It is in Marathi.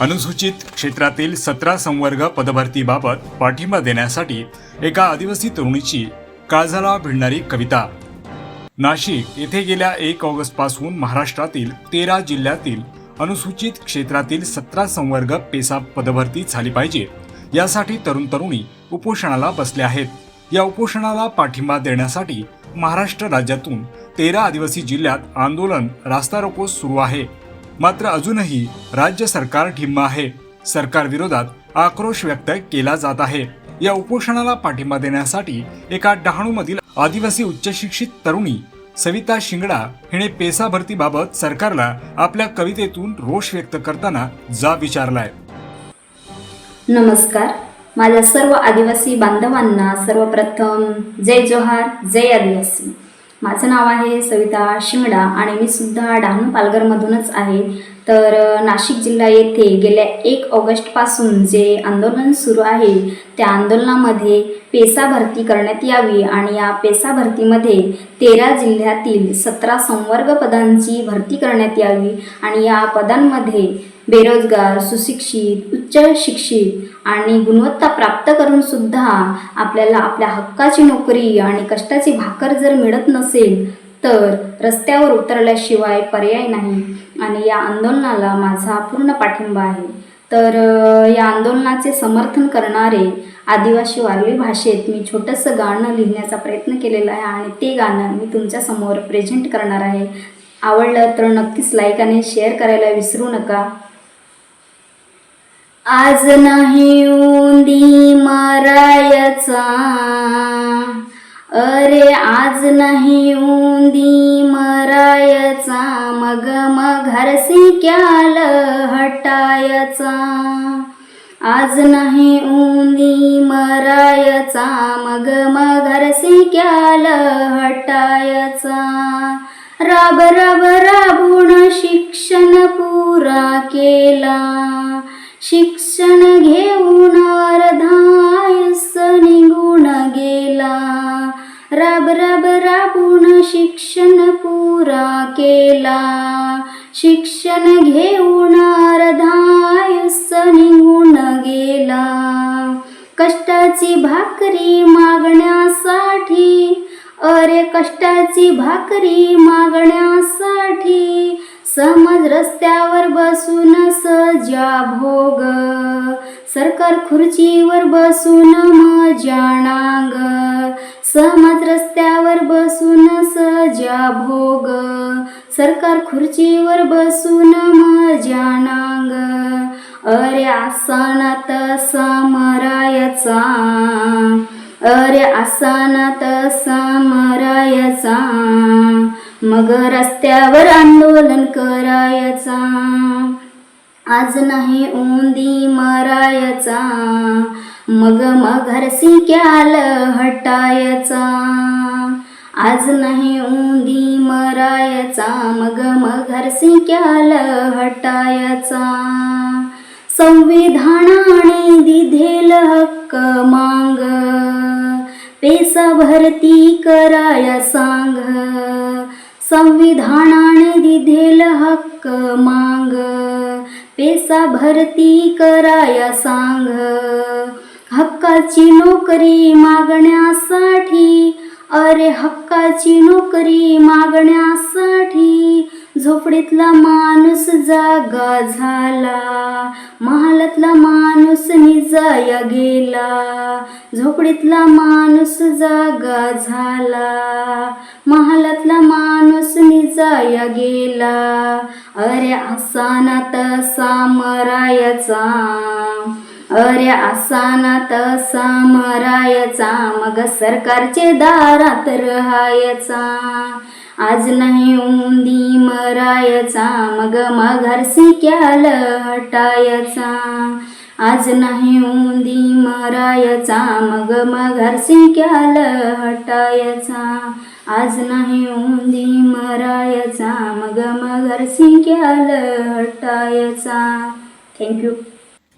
अनुसूचित क्षेत्रातील सतरा संवर्ग पदभरतीबाबत पाठिंबा देण्यासाठी एका आदिवासी तरुणीची काळजाला भिडणारी कविता. नाशिक येथे गेल्या एक ऑगस्टपासून महाराष्ट्रातील तेरा जिल्ह्यातील अनुसूचित क्षेत्रातील सतरा संवर्ग पेसा पदभरती झाली पाहिजे. यासाठी तरुण तरुणी उपोषणाला बसले आहेत. या उपोषणाला पाठिंबा देण्यासाठी महाराष्ट्र राज्यातून तेरा आदिवासी जिल्ह्यात आंदोलन रास्ता रोको सुरू आहे. मात्र अजूनही राज्य सरकार ठिम्म आहे. सरकार विरोधात आक्रोश व्यक्त केला जात आहे. या उपोषणाला पाठिंबा देण्यासाठी एका डहाणूमधील आदिवासी उच्च शिक्षित तरुणी सविता शिंगडा हिने पेसा भरतीबाबत सरकारला आपल्या कवितेतून रोष व्यक्त करताना जा विचारलाय. नमस्कार. माझ्या सर्व आदिवासी बांधवांना सर्वप्रथम जय जोहार जय आदिवासी. माझं नाव आहे सविता शिंगडा आणि मी सुद्धा डहाणू पालघरमधूनच आहे. तर नाशिक जिल्हा येथे गेल्या एक ऑगस्टपासून जे आंदोलन सुरू आहे त्या आंदोलनामध्ये पेसा भरती करण्यात यावी आणि या पेसा भरतीमध्ये तेरा जिल्ह्यातील सतरा संवर्ग पदांची भरती करण्यात यावी आणि या पदांमध्ये बेरोजगार सुशिक्षित उच्च शिक्षित आणि गुणवत्ता प्राप्त करून सुद्धा आपल्याला आपल्या हक्काची नोकरी आणि कष्टाची भाकर जर मिळत नसेल तर रस्त्यावर उतरल्याशिवाय पर्याय नाही आणि या आंदोलनाला माझा पूर्ण पाठिंबा आहे. तर या आंदोलनाचे समर्थन करणारे आदिवासी वारली भाषेत मी छोटंसं गाणं लिहिण्याचा प्रयत्न केलेला आहे आणि ते गाणं मी तुमच्यासमोर प्रेझेंट करणार आहे. आवडलं तर नक्कीच लाईक आणि शेअर करायला विसरू नका. आज नाही उंदी मरायचा. अरे आज नाही उंदी मग मग घरसी क्याल हटायचा. आज नाही ऊनी मरायचा. मग मग घरसी क्याल हटायचा. राब राब राबून शिक्षण पुरा केला. शिक्षण घेऊन अर्धायस निघून गेला. राब राब राबून शिक्षण पुरा केला. शिक्षण घेऊन अर्धायुस निघून गेला. कष्टाची भाकरी मागण्यासाठी अरे कष्टाची भाकरी मागण्यासाठी समज रस्त्यावर बसून सजा भोग. सरकार खुर्चीवर बसून मजा नांग. समज रस्त्यावर बसून माझ्या भोग. सरकार खुर्चीवर बसून माझ्या नांग. अरे आसाना तसा मरायचा. अरे आसाना तसा मरायचा. मग रस्त्यावर आंदोलन करायचा. आज नाही उंदी मरायचा. मग मग घरसी क्याल हटायचा. आज नाही उंदी मरायचा मग मग क्याल हटायचा. संविधानाने दिधेल हक्क मांग पेसा भरती कराया सांग. संविधानाने दिधेल हक्क मांग पेसा भरती कराया सांग. हक्काची नोकरी मागण्यासाठी अरे हक्काची नोकरी मागण्यासाठी झोपडीतला माणूस जागा झाला महालातला माणूस निजाया गेला झोपडीतला माणूस जागा झाला महालातला माणूस निजाया गेला. अरे असाना तसा मरायचा अरे आसाना तसा मरायचा मग सरकारचे दारात राहायचा. आज नाही उंदी मरायचा मग मघरसी क्याल हटायचा. आज नाही उंदी मरायचा मग मघरसी क्याल हटायचा. आज नाही उंदी मरायचा मग मघरसी क्याल हटायचा. Thank you